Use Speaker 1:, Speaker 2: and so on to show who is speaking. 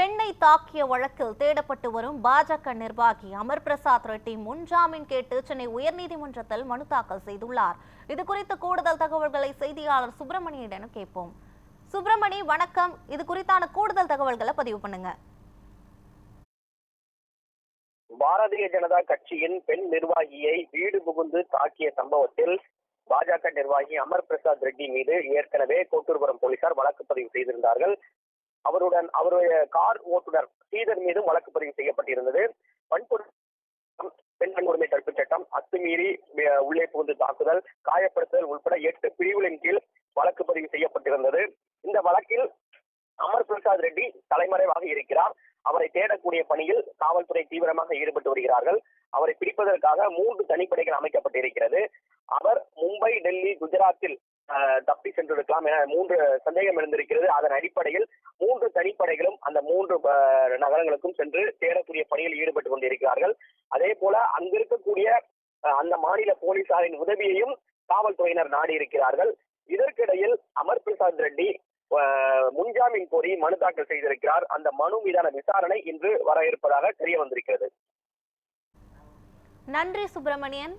Speaker 1: பெண்ணை தாக்கிய வழக்கில் தேடப்பட்டு வரும் பாஜக நிர்வாகி அமர் பிரசாத் ரெட்டி முன்ஜாமீன் கேட்டு சென்னை உயர்நீதிமன்றத்தில் மனு தாக்கல் செய்துள்ளார். இது குறித்து கூடுதல் தகவல்களை செய்தியாளர் சுப்பிரமணியிடம் கேட்போம். சுப்பிரமணி வணக்கம். இது குறித்தான கூடுதல் தகவல்களை பதிவு பண்ணுங்க.
Speaker 2: பாரதிய ஜனதா கட்சியின் பெண் நிர்வாகியை வீடு புகுந்து தாக்கிய சம்பவத்தில் பாஜக நிர்வாகி அமர் பிரசாத் ரெட்டி மீது ஏற்கனவே கோட்டூர்புரம் போலீசார் வழக்கு பதிவு செய்திருந்தார்கள். அவருடன் அவருடைய கார் ஓட்டுநர் ஸ்ரீதர் மீதும் வழக்கு பதிவு செய்யப்பட்டிருந்தது. வன்கொடுமை பெண் வன்கொடுமை தடுப்பு சட்டம் அத்துமீறி உள்ளே புகுந்து தாக்குதல் காயப்படுத்துதல் உட்பட எட்டு பிரிவுகளின் கீழ் வழக்கு பதிவு செய்யப்பட்டிருந்தது. இந்த வழக்கில் அமர் பிரசாத் ரெட்டி தலைமறைவாக இருக்கிறார். அவரை தேடக்கூடிய பணியில் காவல்துறை தீவிரமாக ஈடுபட்டு வருகிறார்கள். அவரை பிடிப்பதற்காக மூன்று தனிப்படைகள் அமைக்கப்பட்டிருக்கிறது. அவர் மும்பை டெல்லி குஜராத்தில் தப்பி சென்றிருக்கலாம் என மூன்று சந்தேகம் எழுந்திருக்கிறது. அதன் அடிப்படையில் மூன்று தனிப்படைகளும் அந்த மூன்று அஹ், நகரங்களுக்கும் சென்று தேடக்கூடிய பணியில் ஈடுபட்டு கொண்டிருக்கிறார்கள். அதே போல அங்கிருக்கக்கூடிய அந்த மாநில போலீசாரின் உதவியையும் காவல்துறையினர் நாடி இருக்கிறார்கள் இதற்கிடையில் அமர் பிரசாத் ரெட்டி முன்ஜாமீன் கோரி மனு தாக்கல் செய்திருக்கிறார். அந்த மனு மீதான விசாரணை இன்று வர இருப்பதாக தெரிய வந்திருக்கிறது.
Speaker 1: நன்றி சுப்பிரமணியன்.